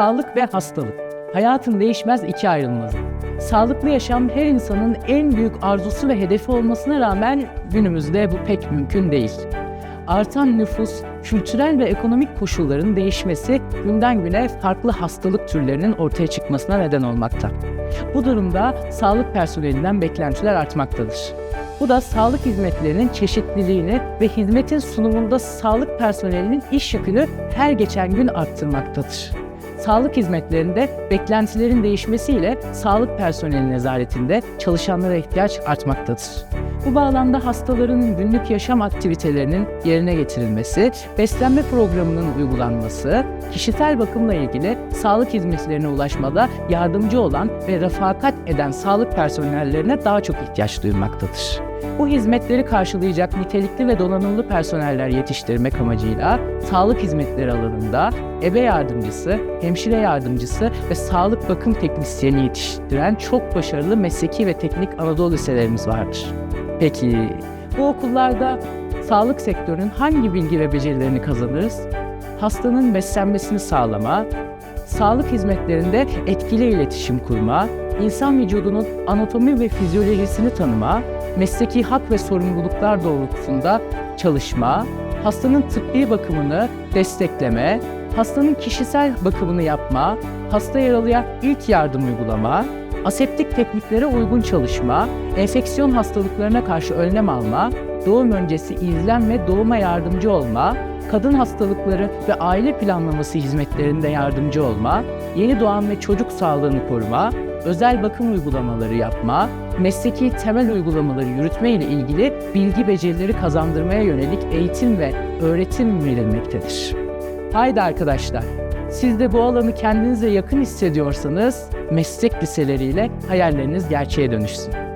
Sağlık ve hastalık. Hayatın değişmez iki ayrılmazı. Sağlıklı yaşam her insanın en büyük arzusu ve hedefi olmasına rağmen günümüzde bu pek mümkün değil. Artan nüfus, kültürel ve ekonomik koşulların değişmesi günden güne farklı hastalık türlerinin ortaya çıkmasına neden olmakta. Bu durumda sağlık personelinden beklentiler artmaktadır. Bu da sağlık hizmetlerinin çeşitliliğini ve hizmetin sunumunda sağlık personelinin iş yükünü her geçen gün arttırmaktadır. Sağlık hizmetlerinde beklentilerin değişmesiyle sağlık personeli nezaretinde çalışanlara ihtiyaç artmaktadır. Bu bağlamda hastaların günlük yaşam aktivitelerinin yerine getirilmesi, beslenme programının uygulanması, kişisel bakımla ilgili sağlık hizmetlerine ulaşmada yardımcı olan ve refakat eden sağlık personellerine daha çok ihtiyaç duyulmaktadır. Bu hizmetleri karşılayacak nitelikli ve donanımlı personeller yetiştirmek amacıyla sağlık hizmetleri alanında ebe yardımcısı, hemşire yardımcısı ve sağlık bakım teknisyeni yetiştiren çok başarılı mesleki ve teknik Anadolu liselerimiz vardır. Peki bu okullarda sağlık sektörünün hangi bilgi ve becerilerini kazanırız? Hastanın beslenmesini sağlama, sağlık hizmetlerinde etkili iletişim kurma, insan vücudunun anatomi ve fizyolojisini tanıma, mesleki hak ve sorumluluklar doğrultusunda çalışma, hastanın tıbbi bakımını destekleme, hastanın kişisel bakımını yapma, hasta yaralıya ilk yardım uygulama, aseptik tekniklere uygun çalışma, enfeksiyon hastalıklarına karşı önlem alma, doğum öncesi izlem ve doğuma yardımcı olma, kadın hastalıkları ve aile planlaması hizmetlerinde yardımcı olma, yeni doğan ve çocuk sağlığını koruma, özel bakım uygulamaları yapma, mesleki temel uygulamaları yürütme ile ilgili bilgi becerileri kazandırmaya yönelik eğitim ve öğretim verilmektedir. Haydi arkadaşlar, siz de bu alanı kendinize yakın hissediyorsanız meslek liseleriyle hayalleriniz gerçeğe dönüşsün.